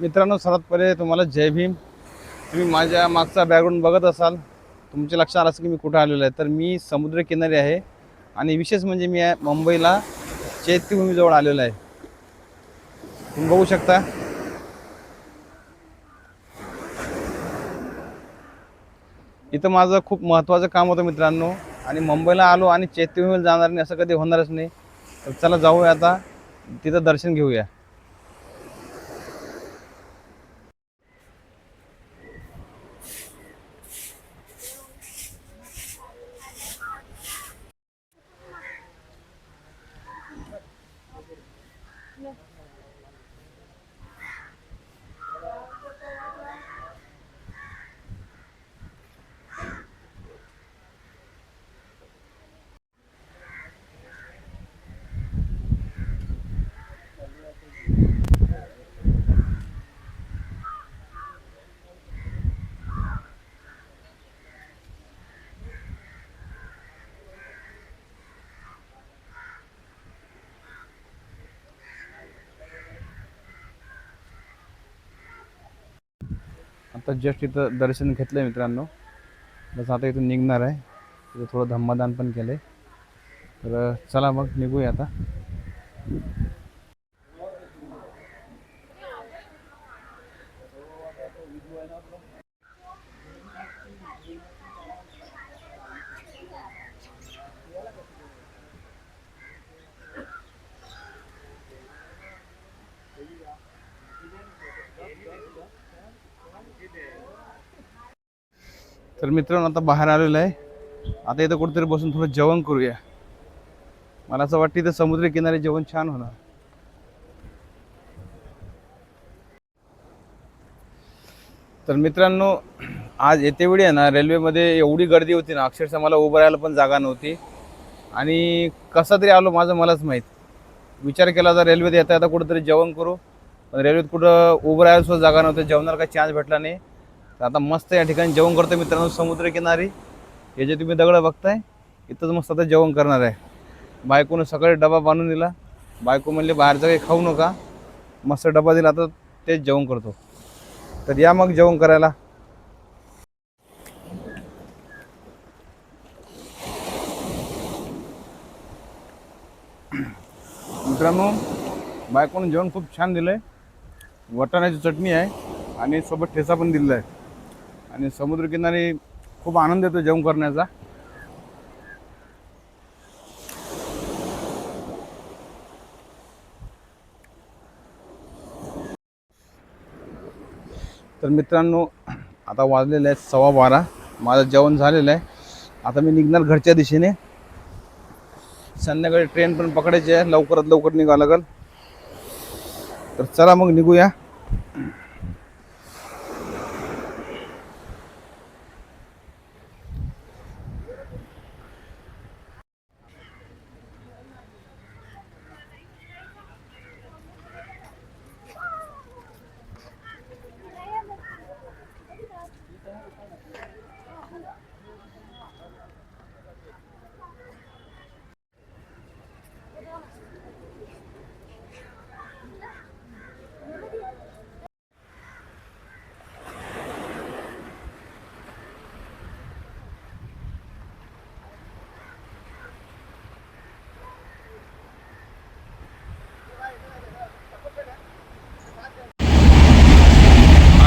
मित्रांनो सर्वात पहिले तुम्हाला जय भीम. तुम्ही माझ्या मागचा बॅकग्राऊंड बघत असाल तुमच्या लक्षात आलं असं की मी कुठं आलेलो आहे तर मी समुद्रकिनारी आहे आणि विशेष म्हणजे मी आहे मुंबईला चैत्यभूमीजवळ आलेलो आहे. तुम्ही बघू शकता. इथं माझं खूप महत्त्वाचं काम होतं मित्रांनो आणि मुंबईला आलो आणि चैत्यभूमीला जाणार नाही असं कधी होणारच नाही. तर चला जाऊया आता तिथं दर्शन घेऊया. आता जस्ट इथं दर्शन घेतलं आहे मित्रांनो. बस आता इथून निघणार आहे. तिथं थोडं धम्मदान पण केलं आहे तर चला मग निघूया आता. तर मित्रांनो आता बाहेर आलेलो आहे. आता इथं कुठेतरी बसून थोडं जेवण करूया. मला असं वाटतं इथं समुद्र किनारी जेवण छान होणार. तर मित्रांनो आज येते वेळी आहे ना रेल्वेमध्ये एवढी गर्दी होती ना अक्षरशः मला उभं राहायला पण जागा नव्हती. आणि कसा तरी आलो माझं मलाच माहीत. विचार केला तर रेल्वेत येता येता कुठंतरी जेवण करू. पण रेल्वेत कुठं उभं राहायला सुद्धा जागा नव्हती जेवणाला काही चान्स भेटला नाही. तर आता मस्त या ठिकाणी जेवण करतो मित्रांनो समुद्रकिनारी. हे जे तुम्ही दगड बघताय इथंच मस्त आता जेवण करणार आहे. बायकोनं सकाळी डबा बांधून दिला. बायको म्हणले बाहेरचं काही खाऊ नका. मस्त डबा दिला आता तेच जेवण करतो. तर या मग जेवण करायला. मित्रांनो बायकोनं जेवण खूप छान दिलं आहे वटाण्याची चटणी आहे आणि सोबत ठेचा पण दिलेला आहे. आणि समुद्रकिनारी खूप आनंद येतो जेवण करण्याचा. तर मित्रांनो आता वाजलेलं आहे सव्वा बारा. माझं जेवण झालेलं आहे. आता मी निघणार घरच्या दिशेने. संध्याकाळी ट्रेन पण पकडायची आहे. लवकरात लवकर निघावं लागेल. तर चला मग निघूया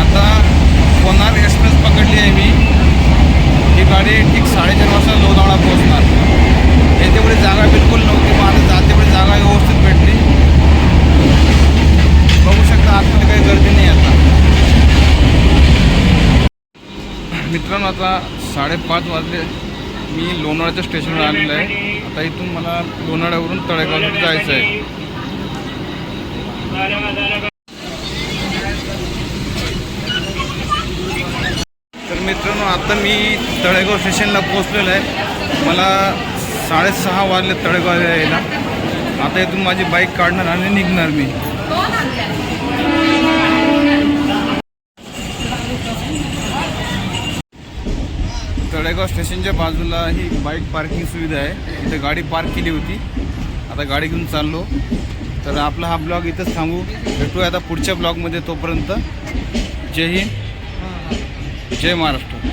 आता होणार एक्सप्रेस पकडली आहे मी ही गाडी ठीक साडेचार वाजता लोणावळा पोहोचणार येतेवेळी जागा बिलकुल नव्हती मग आता जातेवेळी जागा व्यवस्थित भेटली बघू शकता आतमध्ये काही गर्दी नाही आता मित्रांनो आता साडेपाच वाजले. मी लोणावळ्याच्या स्टेशनवर आलेलो आहे. आता इथून मला लोणावळ्यावरून तळेगावसाठी जायचं आहे. तर मित्रांनो आता मी तळेगाव स्टेशनला पोहोचलेलो आहे. मला साडेसहा वाजले तळेगाव यायला. आता इथून माझी बाईक काढणार आणि निघणार मी. तळेगाव स्टेशनच्या बाजूला ही बाईक पार्किंग सुविधा आहे. इथे गाडी पार्क केली होती. आता गाडी घेऊन चाललो. तर आपला हा ब्लॉग इथंच थांबू. भेटूया आता पुढच्या ब्लॉगमध्ये तोपर्यंत. जय हिंद. जय महाराष्ट्र.